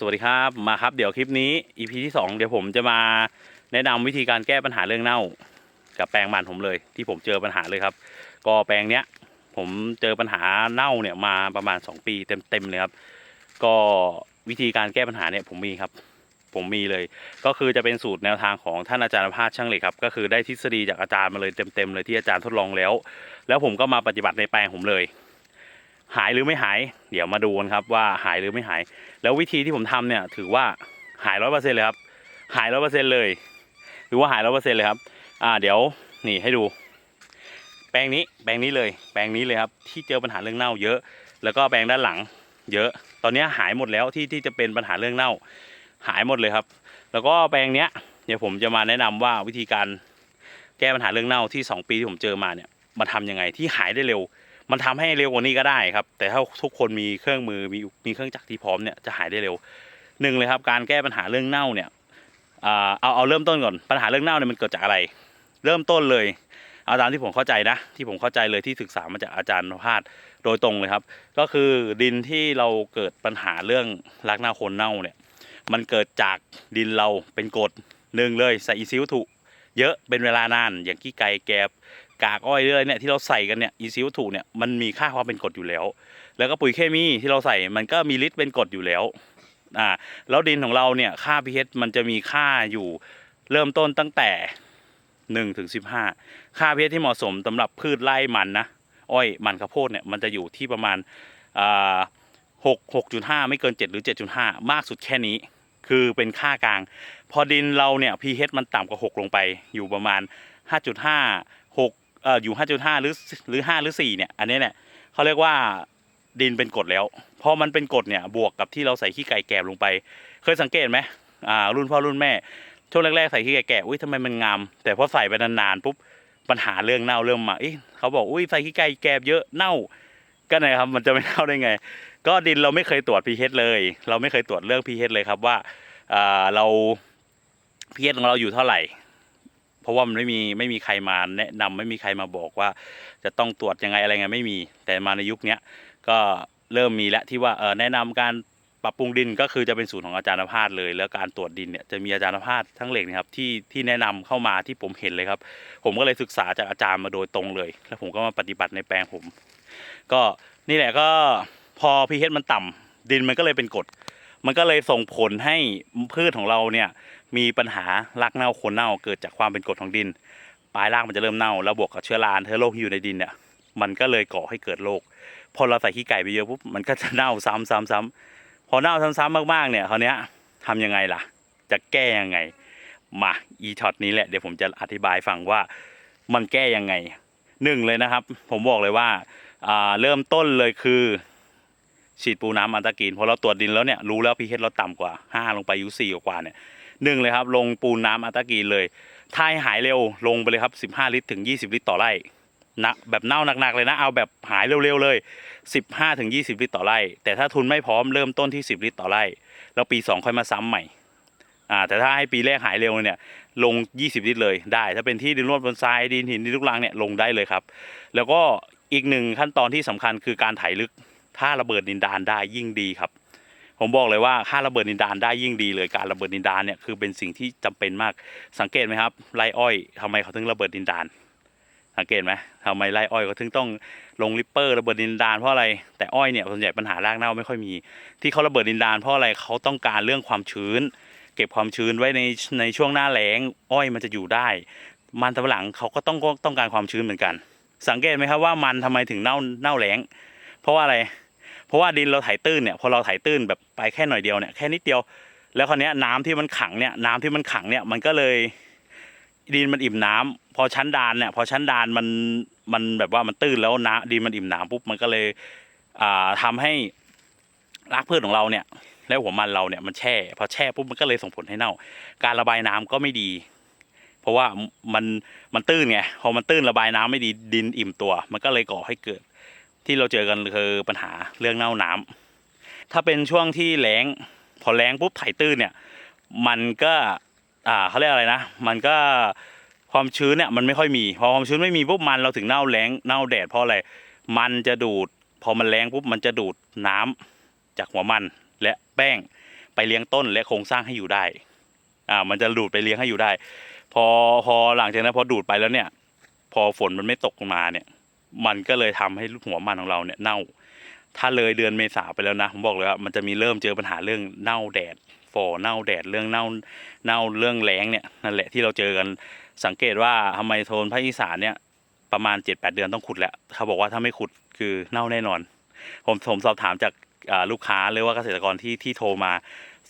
สวัสดีครับมาครับเดี๋ยวคลิปนี้ EP ที่ 2 เดี๋ยวผมจะมาแนะนำวิธีการแก้ปัญหาเรื่องเน่า กับแปลงมันผมเลย ที่ผมเจอปัญหาเลยครับ ก็แปลงเนี้ยผมเจอปัญหาเน่าเนี่ยมาประมาณ 2 ปีเต็มๆเลยครับ ก็วิธีการแก้ปัญหาเนี่ยผมมีครับ ผมมีเลย ก็คือจะเป็นสูตรแนวทางของท่านอาจารย์ภาสช่างเหล็กครับ ก็คือได้ทฤษฎีจากอาจารย์มาเลยเต็มๆเลยที่อาจารย์ทดลองแล้ว แล้วผมก็มาปฏิบัติในแปลงผมเลย หายหรือไม่หาย เดี๋ยวมาดูกันครับว่าหายหรือไม่หาย แล้ววิธีที่ผมทำเนี่ยถือว่าหายร้อยเปอร์เซ็นต์เลยครับ หายร้อยเปอร์เซ็นต์เลยถือว่าหายร้อยเปอร์เซ็นต์เลยครับอ่าเดี๋ยวนี่ให้ดู แปลงนี้แปลงนี้เลย แปลงนี้เลยครับที่เจอปัญหาเรื่องเน่าเยอะ แล้วก็แปลงด้านหลัง เยอะ ตอนนี้หายหมดแล้วที่ที่จะเป็นปัญหาเรื่องเน่า หายหมดเลยครับ แล้วก็แปลงเนี้ยเดี๋ยวผมจะมาแนะนำว่าวิธีการแก้ปัญหาเรื่องเน่าที่สองปีที่ผมเจอมาเนี่ยมาทำยังไงที่หายได้เร็ว มันทำให้เร็วกว่านี้ก็ได้ครับ แต่ถ้าทุกคนมีเครื่องมือมีมีเครื่องจักรที่พร้อมเนี่ยจะหายได้เร็วหนึ่งเลยครับ การแก้ปัญหาเรื่องเน่าเนี่ยเอาเอาเริ่มต้นก่อนปัญหาเรื่องเน่าเนี่ยมันเกิดจากอะไร เริ่มต้นเลยเอาตามที่ผมเข้าใจนะ ที่ผมเข้าใจเลยที่ศึกษามาจากอาจารย์พาดโดยตรงเลยครับ ก็คือดินที่เราเกิดปัญหาเรื่องรากเน่าโคนเน่าเนี่ย มันเกิดจากดินเราเป็นกรดหนึ่งเลยใส่อีซิวถูเยอะเป็นเวลานานอย่างขี้ไก่แกบ กากอ้อยเลยเนี่ยที่เราใส่กันเนี่ยอีซิวถูเนี่ยมันมีค่าความเป็นกรดอยู่แล้ว แล้วก็ปุ๋ยเคมีที่เราใส่มันก็มีฤทธิ์เป็นกรดอยู่แล้วอ่าแล้วดินของเราเนี่ยค่า pH มันจะมีค่าอยู่เริ่มต้นตั้งแต่1ถึง15 ค่า pH ที่เหมาะสมสำหรับพืชไร่มันนะอ้อยมันข้าวโพดเนี่ยมันจะอยู่ที่ประมาณอ่าหกหกจุดห้าไม่เกิน7หรือ7.5มากสุดแค่นี้ คือเป็นค่ากลาง พอดินเราเนี่ย pH มันต่ำกว่า6ลงไปอยู่ประมาณ5.5 6เอ่อ อยู่ 5.5 หรือหรือ 5 หรือ 4 เนี่ย อันนี้เนี่ยเขาเรียกว่าดินเป็นกรดแล้ว พอมันเป็นกรดเนี่ยบวกกับที่เราใส่ขี้ไก่แกบลงไป เคยสังเกตไหมอ่ารุ่นพ่อรุ่นแม่ ช่วงแรกๆใส่ขี้ไก่แกบอุ้ยทำไมมันงาม แต่พอใส่ไปนานๆปุ๊บปัญหาเรื่องเน่าเริ่มมาเอ๊ะเขาบอกอุ้ยใส่ขี้ไก่แกบเยอะเน่าก็ไหนครับมันจะไม่เน่าได้ไง ก็ดินเราไม่เคยตรวจ pH เลย เราไม่เคยตรวจเรื่อง pH เลยครับว่าอ่าเรา pH ของเราอยู่เท่าไหร่ ราะว่ามันไม่มีไม่มีใครมาแนะนำไม่มีใครมาบอกว่า จะต้องตรวจยังไงอะไรไงไม่มี แต่มาในยุคเนี้ยก็เริ่มมีแล้วที่ว่าเออแนะนำการปรับปรุงดินก็คือจะเป็นสูตรของอาจารย์ภาสเลย แล้วการตรวจดินเนี่ยจะมีอาจารย์ภาสทั้งเหล็กนะครับที่ที่แนะนำเข้ามาที่ผมเห็นเลยครับ ผมก็เลยศึกษาจากอาจารย์มาโดยตรงเลย แล้วผมก็มาปฏิบัติในแปลงผม ก็นี่แหละก็พอ pH มันต่ำดินมันก็เลยเป็นกรดมันก็เลยส่งผลให้พืชของเราเนี่ย มีปัญหารากเน่าโคนเน่าเกิดจากความเป็นกรดของดิน ปลายรากมันจะเริ่มเน่าแล้วบวกกับเชื้อราเชื้อโรคที่อยู่ในดินเนี่ยมันก็เลยก่อให้เกิดโรคพอเราใส่ขี้ไก่ไปเยอะปุ๊บมันก็จะเน่าซ้ำซ้ำซ้ำพอเน่าซ้ำๆมากๆเนี่ยคราวนี้ทำยังไงล่ะ จะแก้ยังไงมาอีช็อตนี้แหละเดี๋ยวผมจะอธิบายฟังว่ามันแก้ยังไงหนึ่งเลยนะครับ ผมบอกเลยว่าเริ่มต้นเลยคือฉีดปูน้ำอันตะกีนพอเราตรวจดินแล้วเนี่ยรู้แล้วพีเเราต่ำกว่า 5 ลงไปอยูสี่กว่าเนี่ย หนึ่งเลยครับ ลงปูนน้ำอัตะกีเลยถ้าให้หายเร็วลงไปเลยครับ 15 ลิตรถึง 20 ลิตรต่อไร่นะแบบเน่าหนักๆเลยนะเอาแบบหายเร็วๆเลย 15ถึง20 ลิตรต่อไร่ แต่ถ้าทุนไม่พร้อมเริ่มต้นที่ 10 ลิตรต่อไร่ แล้วปี 2 ค่อยมาซ้ำใหม่อ่าแต่ถ้าให้ปีแรกหายเร็วเนี่ยลง 20 ลิตรเลยได้ ถ้าเป็นที่ดินร่วนบนทรายดินหินดินลูกรังเนี่ยลงได้เลยครับ แล้วก็อีกหนึ่งขั้นตอนที่สำคัญคือการไถลึก ถ้าระเบิดดินดานได้ยิ่งดีครับ ผมบอกเลยว่าถ้าระเบิดดินดานได้ยิ่งดีเลยการระเบิดดินดานเนี่ยคือเป็นสิ่งที่จำเป็นมากสังเกตไหมครับไรอ้อยทำไมเขาถึงระเบิดดินดาน สังเกตไหมทำไมไรอ้อยเขาถึงต้องลงริปเปอร์ระเบิดดินดานเพราะอะไรแต่อ้อยเนี่ยส่วนใหญ่ปัญหารากเน่าไม่ค่อยมี ที่เขาระเบิดดินดานเพราะอะไรเขาต้องการเรื่องความชื้น เก็บความชื้นไว้ในในช่วงหน้าแล้งอ้อยมันจะอยู่ได้ มันสำปะหลังเขาก็ต้องต้องการความชื้นเหมือนกัน สังเกตไหมครับว่ามันทำไมถึงเน่าเน่าแล้ง เพราะว่าอะไร เพราะว่าดินเราไถตื้นเนี่ยพอเราไถตื้นแบบไปแค่หน่อยเดียวเนี่ยแค่นิดเดียว แล้วคราวนี้น้ำที่มันขังเนี่ยน้ำที่มันขังเนี่ยมันก็เลยดินมันอิ่มน้ำพอชั้นดานเนี่ยพอชั้นดานมันมันแบบว่ามันตื้นแล้วน้ำดินมันอิ่มน้ำปุ๊บมันก็เลยอ่าทำให้รากพืชของเราเนี่ยแล้วหัวมันเราเนี่ยมันแช่ พอแช่ปุ๊บมันก็เลยส่งผลให้เน่า การระบายน้ำก็ไม่ดี เพราะว่ามันมันตื้นไงพอมันตื้นระบายน้ำไม่ดีดินอิ่มตัว มันก็เลยก่อให้เกิด ที่เราเจอกันคือปัญหาเรื่องเน่าน้ำถ้าเป็นช่วงที่แล้งพอแล้งปุ๊บไถตื้นเนี่ย มันก็อ่าเขาเรียกอะไรนะ มันก็ความชื้นเนี่ยมันไม่ค่อยมี พอความชื้นไม่มีปุ๊บมันเราถึงเน่าแล้งเน่าแดดเพราะอะไร มันจะดูด พอมันแล้งปุ๊บมันจะดูดน้ำจากหัวมันและแป้งไปเลี้ยงต้นและโครงสร้างให้อยู่ได้ อ่า มันจะดูดไปเลี้ยงให้อยู่ได้ พอพอหลังจากนั้นพอดูดไปแล้วเนี่ย พอฝนมันไม่ตกลงมาเนี่ย มันก็เลยทำให้หัวมันของเราเนี่ยเน่า ถ้าเลยเดือนเมษาไปแล้วนะผมบอกเลยว่ามันจะมีเริ่มเจอปัญหาเรื่องเน่าแดดฟอเน่าแดดเรื่องเน่าเน่าเรื่องแล้งเนี่ยนั่นแหละที่เราเจอกันสังเกตว่าทำไมโซนภาคอีสานเนี่ยประมาณเจ็ดแปดเดือนต้องขุดแล้วเขาบอกว่าถ้าไม่ขุดคือเน่าแน่นอน ผมผมสอบถามจากลูกค้าหรือว่าเกษตรกรที่ที่โทรมา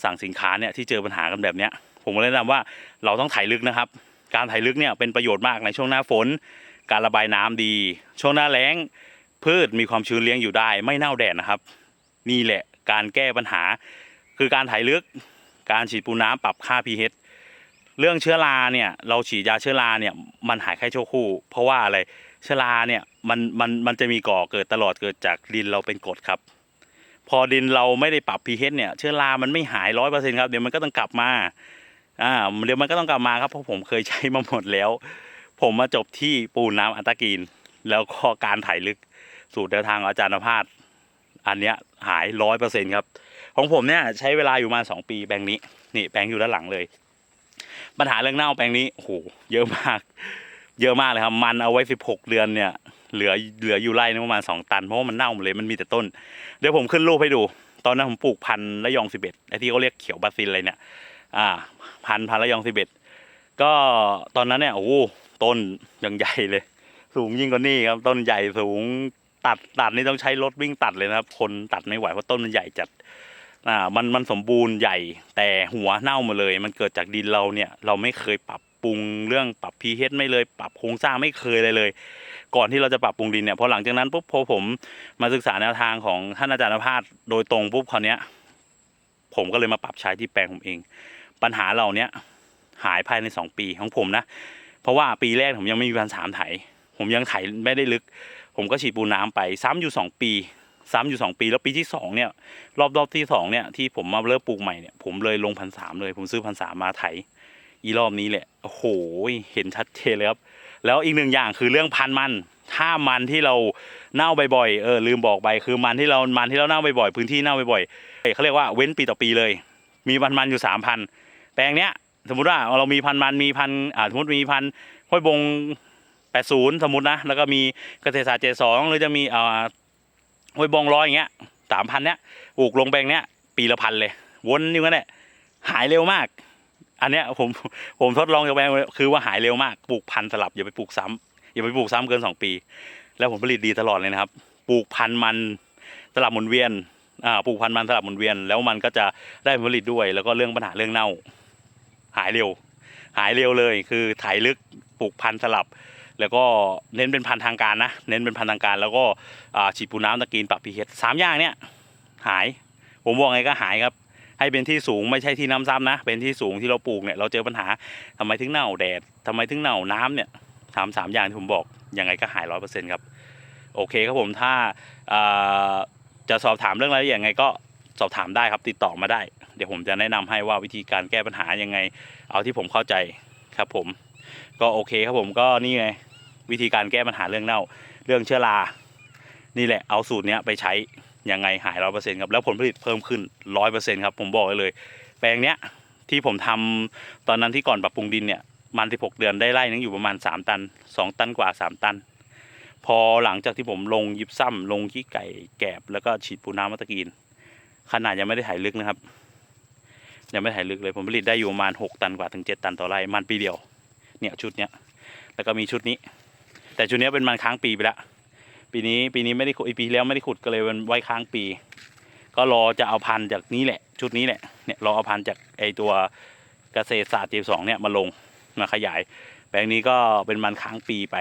สั่งสินค้าเนี่ยที่เจอปัญหากันแบบเนี้ยผมก็แนะนำว่าเราต้องถ่ายลึกนะครับ การถ่ายลึกเนี่ยเป็นประโยชน์มากในช่วงหน้าฝน การระบายน้ำดี ช่วงหน้าแล้งพืชมีความชื้นเลี้ยงอยู่ได้ ไม่เน่าแดดนะครับ นี่แหละการแก้ปัญหา คือการถ่ายลึกการฉีดปูน้ำปรับค่า pH เรื่องเชื้อราเนี่ยเราฉีดยาเชื้อราเนี่ยมันหายไข้ชั่วครู่ เพราะว่าอะไรเชื้อราเนี่ยมันมันมันจะมีก่อเกิดตลอดเกิดจากดินเราเป็นกรดครับ พอดินเราไม่ได้ปรับ pH เนี่ยเชื้อรามันไม่หายร้อยเปอร์เซ็นต์ครับเดี๋ยวมันก็ต้องกลับมาอ่าเดี๋ยวมันก็ต้องกลับมาครับเพราะผมเคยใช้มาหมดแล้ว ผมมาจบที่ปูนน้ำอันตากีน แล้วก็การถ่ายลึกสูตรแนวทางของอาจารย์นภาสอันเนี้ยหายร้อยเปอร์เซ็นต์ครับ ของผมเนี่ยใช้เวลาอยู่มาสองปีแปลงนี้ นี่แปลงอยู่ด้านหลังเลย ปัญหาเรื่องเน่าแปลงนี้โอ้โหเยอะมาก เยอะมากเลยครับ มันเอาไว้สิบหกเดือนเนี่ยเหลือเหลืออยู่ไร่นึงประมาณสองตันเพราะว่ามันเน่าหมดเลยมันมีแต่ต้น เดี๋ยวผมขึ้นรูปให้ดู ตอนนั้นผมปลูกพันธุ์ระยองสิบเอ็ดไอที่เขาเรียกเขียวบาซิลอะไรเนี่ย อ่า พันธุ์พันธุ์ระยองสิบเอ็ดก็ตอนนั้นเนี่ยโอ้โห ต้นยังใหญ่เลย สูงยิ่งกว่านี่ครับ ต้นใหญ่สูงตัดตัดนี่ต้องใช้รถวิ่งตัดเลยนะครับ คนตัดไม่ไหวเพราะต้นมันใหญ่จัดอ่ามันมันสมบูรณ์ใหญ่แต่หัวเน่าหมาเลย มันเกิดจากดินเราเนี่ยเราไม่เคยปรับปรุงเรื่องปรับ pH ไม่เลย ปรับโครงสร้างไม่เคยเลยเลย ก่อนที่เราจะปรับปรุงดินเนี่ยพอหลังจากนั้นปุ๊บพอผมมาศึกษาแนวทางของท่านอาจารย์นภาสโดยตรงปุ๊บคราวเนี้ย ผมก็เลยมาปรับใช้ที่แปลงผมเอง ปัญหาเหล่าเนี้ยหายภายในสองปีของผมนะ ราะว่าปีแรกผมยังไม่มีพันสามไถ ผมยังไถไม่ได้ลึก ผมก็ฉีดปูน้ำไปซ้ำอยู่สองปี ซ้ำอยู่สองปีแล้วปีที่สองเนี่ยรอบรอบที่สองเนี่ยที่ผมมาเริ่มปลูกใหม่เนี่ยผมเลยลงพันสามเลย ผมซื้อพันสามมาไถ อีรอบนี้แหละโอ้โหเห็นชัดเจนเลยครับแล้วอีกหนึ่งอย่างคือเรื่องพันมันถ้ามันที่เราเน่าบ่อยๆเออลืมบอกไปคือมันที่เรามันที่เราเน่าบ่อยๆพื้นที่เน่าบ่อยๆเขาเรียกว่าเว้นปีต่อปีเลย มีพันมันอยู่สามพันแปลงเนี้ย สมมติว่าเรามีพันมันมีพันอ่าสมมติมีพันห้อยบงแปดศูนย์สมมตินะแล้วก็มีเกษตรศาสตร์เจ็ดสองหรือจะมีอ่าห้อยบงร้อยอย่างเงี้ยสามพันเนี้ยปลูกลงแปลงเนี้ยปีละพันเลย วนอยู่นั่นแหละหายเร็วมาก อันเนี้ยผมผมทดลองจากแปลงคือว่าหายเร็วมากปลูกพันสลับอย่าไปปลูกซ้ำอย่าไปปลูกซ้ำเกินสองปี แล้วผลผลิตดีตลอดเลยนะครับ ปลูกพันมันสลับหมุนเวียนอ่าปลูกพันธุ์มันสลับหมุนเวียนแล้วมันก็จะได้ผลผลิตด้วย แล้วก็เรื่องปัญหาเรื่องเน่า หายเร็ว หายเร็วเลยคือถ่ายลึกปลูกพันธุ์สลับ แล้วก็เน้นเป็นพันธุ์ทางการนะ เน้นเป็นพันธุ์ทางการ แล้วก็ฉีดปูน้ำตะกีนปรับพีเสามอย่างเนี้ยหายผมบอกไงก็หายครับ ให้เป็นที่สูงไม่ใช่ที่น้ำซ้ำนะ เป็นที่สูงที่เราปลูกเนี่ยเราเจอปัญหาทำไมถึงเน่าแดดทำไมถึงเน่าน้ำเนี่ยสามสามอย่างที่ผมบอกยังไงก็หายร้อยเปอร์เซ็นต์ครับโอเคครับผมถ้าจะสอบถามเรื่องรายละเอียดยังไงก็สอบถามได้ครับติดต่อมาได้ เดี๋ยวผมจะแนะนำให้ว่าวิธีการแก้ปัญหายังไง เอาที่ผมเข้าใจครับผม ก็โอเคครับผมก็นี่ไงวิธีการแก้ปัญหาเรื่องเน่า เรื่องเชื้อรานี่แหละเอาสูตรเนี้ยไปใช้ยังไงหายร้อยเปอร์เซ็นต์ครับแล้วผลผลิตเพิ่มขึ้นร้อยเปอร์เซ็นต์ครับผมบอกเลย แปลงเนี้ยที่ผมทำตอนนั้นที่ก่อนปรับปรุงดินเนี่ยมันสิบหกเดือนได้ไร่นึงอยู่ประมาณสามตันสองตันกว่าสามตัน พอหลังจากที่ผมลงยิบซ้ำลงขี้ไก่แกบแล้วก็ฉีดปูน้ำมัตะกีนขนาดยังไม่ได้ถ่ายลึกนะครับ ยังไม่ถ่ายลึกเลยผมผลิตได้อยู่ประมาณหกตันกว่าถึงเจ็ดตันต่อไร่มันปีเดียว เนี่ยชุดเนี้ยแล้วก็มีชุดนี้ แต่ชุดนี้เป็นมันค้างปีไปล้วปีนี้ปีนี้ไม่ได้ขุดอีกปีที่แล้วไม่ได้ขุดก็เลยเป็นไว้ค้างปี ก็รอจะเอาพันจากนี้แหละ ชุดนี้แหละเนี่ยรอเอาพันจากไอตัวเกษตรศาสตร์จีสองเนี่ยมาลงมาขยาย แปลงนี้ก็เป็นมันค้างปีไป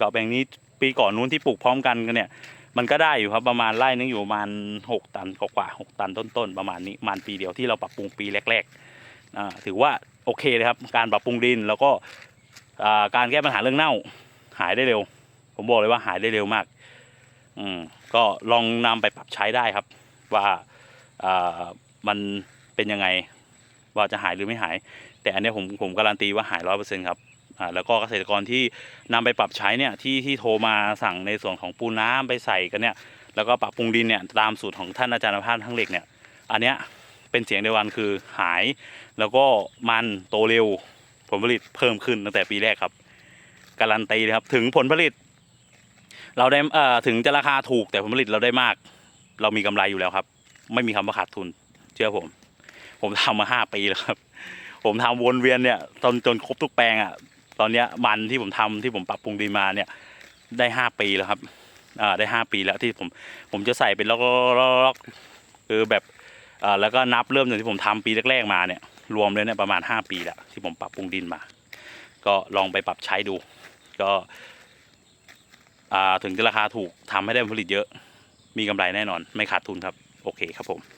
ก็แปลงนี้ปีก่อนนู้นที่ปลูกพร้อมกันกันเนี่ย มันก็ได้อยู่ครับประมาณไร่นึงอยู่ประมาณหกตันกว่าหกตันต้นๆประมาณนี้มันปีเดียวที่เราปรับปรุงปีแรกๆถือว่าโอเคเลยครับการปรับปรุงดินแล้วก็การแก้ปัญหาเรื่องเน่าหายได้เร็ว ผมบอกเลยว่าหายได้เร็วมากอืมก็ลองนำไปปรับใช้ได้ครับ ว่ามันเป็นยังไงว่าจะหายหรือไม่หาย แต่อันนี้ผมผมการันตีว่าหายร้อยเปอร์เซ็นต์ครับ อ่าแล้วก็เกษตรกรที่นำไปปรับใช้เนี่ยที่ที่โทรมาสั่งในส่วนของปูน้ำไปใส่กันเนี่ยแล้วก็ปรับปรุงดินเนี่ยตามสูตรของท่านอาจารย์ภาพทั้งเหล็กเนี่ยอันเนี้ยเป็นเสียงเดียวกันคือหาย แล้วก็มันโตเร็วผลผลิตเพิ่มขึ้นตั้งแต่ปีแรกครับ การันตีเลยครับถึงผลผลิต เราได้เอ่อถึงจะราคาถูกแต่ผลผลิตเราได้มาก เรามีกำไรอยู่แล้วครับ ไม่มีคำว่าขาดทุน เชื่อผม ผมทำมาห้าปีแล้วครับ ผมทำวนเวียนเนี่ยจนจนครบทุกแปลงอะ ตอนเนี้ยมันที่ผมทำที่ผมปรับปรุงดีมาเนี่ยได้ห้าปีแล้วครับอ่าได้ห้าปีแล้วที่ผมผมจะใส่เป็นล็อกๆล็อกคือแบบอ่าแล้วก็นับเริ่มจากที่ผมทำปีแรกๆมาเนี่ยรวมเลยเนี่ยประมาณห้าปีแล้วที่ผมปรับปรุงดินมา ก็ลองไปปรับใช้ดู ก็อ่าถึงจะราคาถูกทำให้ได้ผลผลิตเยอะ มีกำไรแน่นอน ไม่ขาดทุนครับ โอเคครับผม